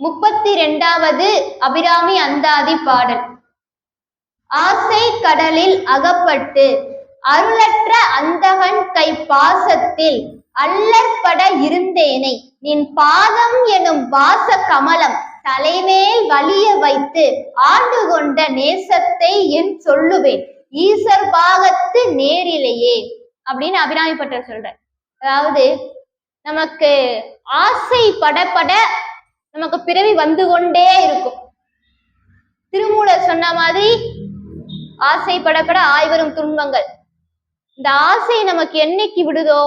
முப்பத்தி இரண்டாவது அபிராமி அந்தாதி பாடல். ஆசை கடலில் அகப்பட்டு அருளற்ற அந்தகன் கை பாசத்தில் அல்லற்பட இருந்தேனை நின் பாதம் எனும் வாச கமலம் தலைமேல் வலிய வைத்து ஆண்டு கொண்ட நேசத்தை என் சொல்லுவேன். ஈசர் பாகத்து நேரிலேயே அப்படின்னு அபிராமி பட்டர் சொல்ற அதாவது நமக்கு ஆசை படப்பட நமக்கு பிறவி வந்து கொண்டே இருக்கும். திருமூலர் சொன்ன மாதிரி ஆசைப்படப்பட ஆய்வரும் துன்பங்கள். இந்த ஆசை நமக்கு என்னைக்கு விடுதோ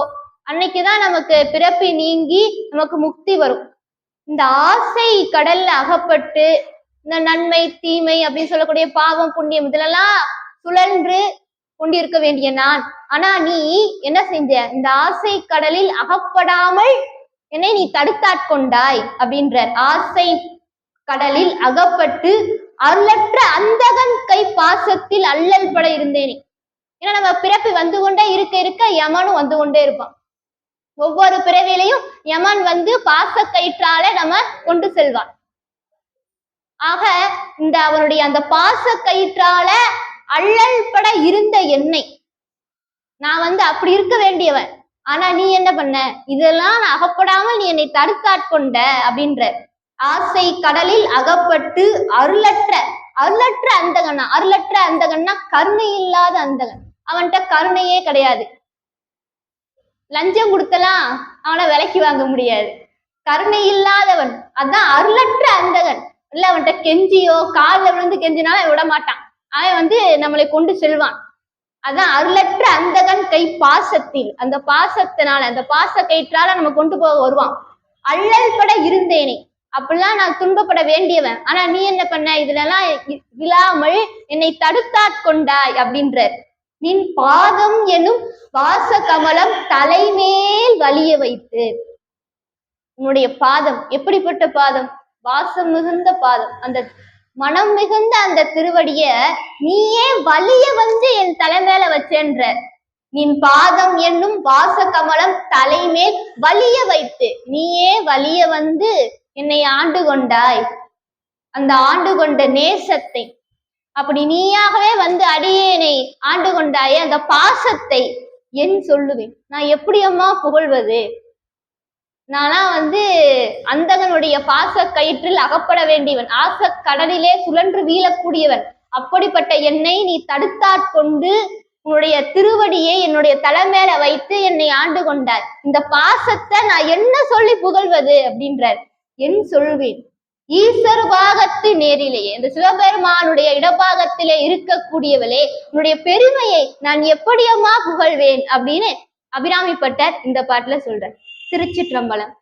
அன்னைக்குதான் நமக்கு பிறப்பி நீங்கி நமக்கு முக்தி வரும். இந்த ஆசை கடல்ல அகப்பட்டு இந்த நன்மை தீமை அப்படின்னு சொல்லக்கூடிய பாவம் புண்ணியம் இதுலெல்லாம் சுழன்று கொண்டிருக்க வேண்டிய நான். ஆனா நீ என்ன செஞ்ச? இந்த ஆசை கடலில் அகப்படாமல் என்னை நீ தடுத்தாட்கொண்டாய் அப்படின்றார். ஆசை கடலில் அகப்பட்டு அருளற்ற அந்தகன் கை பாசத்தில் அல்லல் பட இருந்தேனே. ஏன்னா நம்ம பிறப்பு வந்து கொண்டே இருக்க இருக்க யமனும் வந்து கொண்டே இருப்பான். ஒவ்வொரு பிறவிலையும் யமன் வந்து பாச கயிற்றால நம்ம கொண்டு செல்வான். ஆக இந்த அவனுடைய அந்த பாச கயிற்றால அல்லல் பட இருந்த என்னை. நான் வந்து அப்படி இருக்க வேண்டியவன். ஆனா நீ என்ன பண்ண? இதெல்லாம் நான் அகப்படாமல் நீ என்னை தடுத்தாட்கொண்ட அப்படின்ற ஆசை கடலில் அகப்பட்டு அருளற்ற அருளற்ற அந்தகனா அருளற்ற அந்தகன்னா கருணை இல்லாத அந்தகன். அவன்கிட்ட கருணையே கிடையாது. லஞ்சம் கொடுத்தலாம் அவனை விலைக்கு வாங்க முடியாது. கருணை இல்லாதவன் அதான் அருளற்ற அந்தகன். இல்ல அவன்கிட்ட கெஞ்சியோ காலில் விழுந்து கெஞ்சினாலும் அவன் விட மாட்டான் அவன் வந்து நம்மளை கொண்டு செல்வான். அதான் அருளற்ற அந்தகன் கை பாசத்தில். அந்த பாசத்தினால அந்த பாச கயிற்றால நம்ம கொண்டு போக வருவான். அள்ளல் பட இருந்தேனே. அப்படிலாம் நான் துன்பப்பட வேண்டியவன். ஆனா நீ என்ன பண்ண? இதுல எல்லாம் இல்லாமல் என்னை தடுத்தாட்கொண்டாய் அப்படின்ற நின் பாதம் எனும் வாச கமலம் தலைமேல் வலிய வைத்து. உன்னுடைய பாதம் எப்படிப்பட்ட பாதம்? வாசம் மிகுந்த பாதம். அந்த மனம் மிகுந்த அந்த திருவடிய நீயே வலிய வந்து என் தலைமையில வச்சேன்ற. நின் பாதம் என்னும் வாச கமலம் தலைமேல் வலிய வைத்து நீயே வலிய வந்து என்னை ஆண்டு கொண்டாய். அந்த ஆண்டு கொண்ட நேசத்தை. அப்படி நீயாகவே வந்து அடியேனை ஆண்டு கொண்டாயே அந்த பாசத்தை என் சொல்லுவேன். நான் எப்படி அம்மா புகழ்வது? நானா வந்து அந்தகனுடைய பாச கயிற்றில் அகப்பட வேண்டியவன். ஆச கடலிலே சுழன்று வீழக்கூடியவன். அப்படிப்பட்ட என்னை நீ தடுத்தாட்கொண்டு உன்னுடைய திருவடியை என்னுடைய தலை மேல வைத்து என்னை ஆண்டு கொண்டார் இந்த பாசத்தை நான் என்ன சொல்லி புகழ்வது? அப்படின்றார். என் சொல்வேன் ஈஸ்வர பாகத்து நேரிலேயே இந்த சிவபெருமானுடைய இடபாகத்திலே இருக்கக்கூடியவளே உன்னுடைய பெருமையை நான் எப்படியம்மா புகழ்வேன்? அப்படின்னு அபிராமி இந்த பாட்டுல சொல்றார். திருச்சிற்றம்பலம்.